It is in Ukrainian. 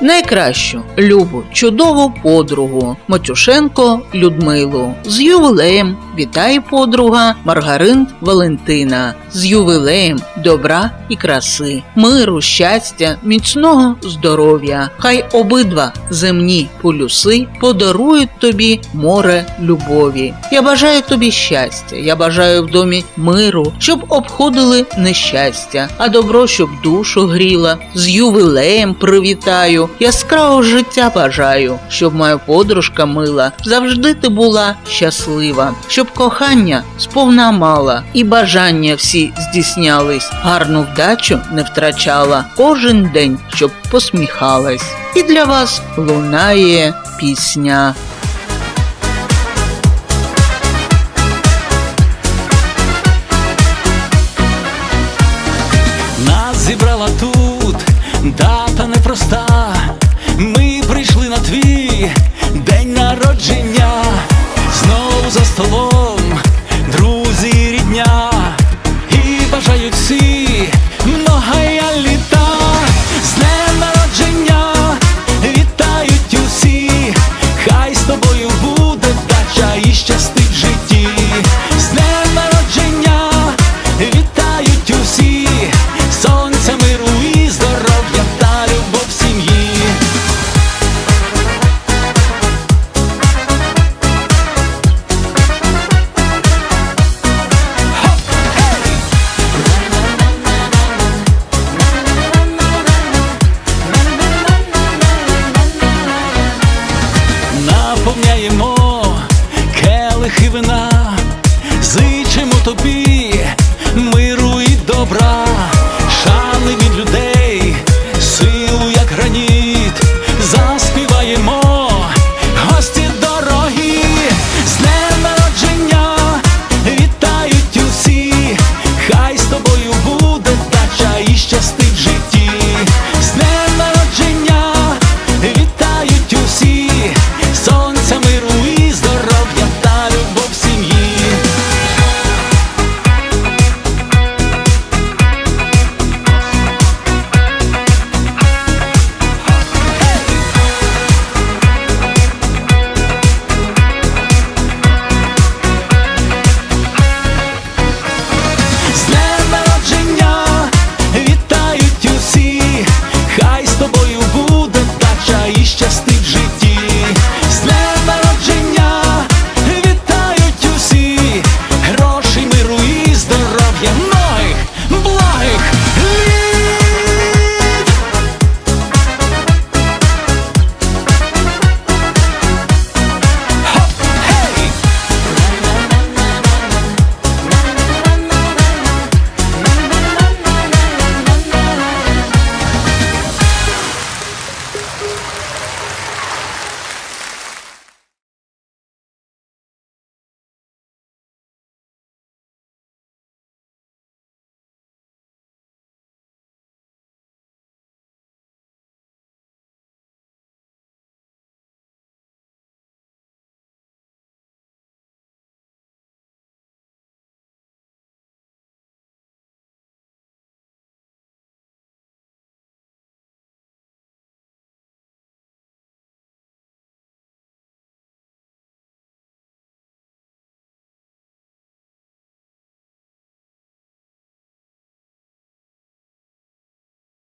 найкращу, любу, чудову подругу Матюшенко Людмилу. З ювілеєм вітає подруга Маргарин Валентина. З ювілеєм добра і краси, миру, щастя, міцного здоров'я. Хай обидва земні полюси подарують тобі море любові. Я бажаю тобі щастя, я бажаю в домі миру, щоб обходили нещастя, а добро, щоб душу гріла. З ювілеєм привітаю, яскравого життя бажаю, щоб моя подружка мила завжди ти була щаслива, щоб кохання сповна мала, і бажання всі здійснялись, гарну вдачу не втрачала кожен день, щоб посміхалась. І для вас лунає пісня. Нас зібрала тут дата непроста. Ми прийшли на твій день народження, знову за столом. і вина, зичимо тобі.